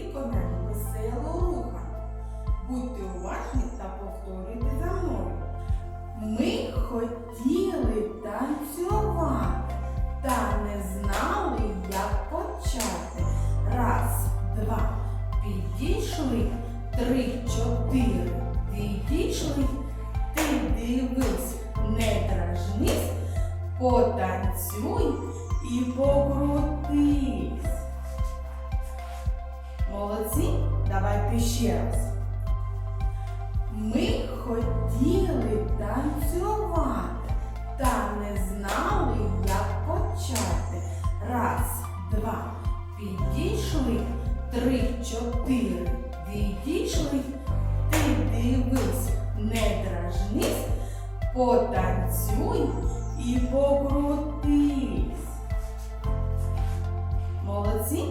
попрацювали. А тепер давайте виконаємо веселу руханку. Будьте уважні та повторюйте за мною. Ми хотіли танцювати, та не знали, як почати. Раз, два, підійшли, три, чотири, відійшли. Ти дивись, не дражнись, потанцюй і покрутись. Молодці, давайте ще раз. Ми хотіли танцювати, та не знали, як почати. Раз, два, підійшли, три, чотири, відійшли. Ти дивись, не дражнись, потанцюй і покрутись. Молодці?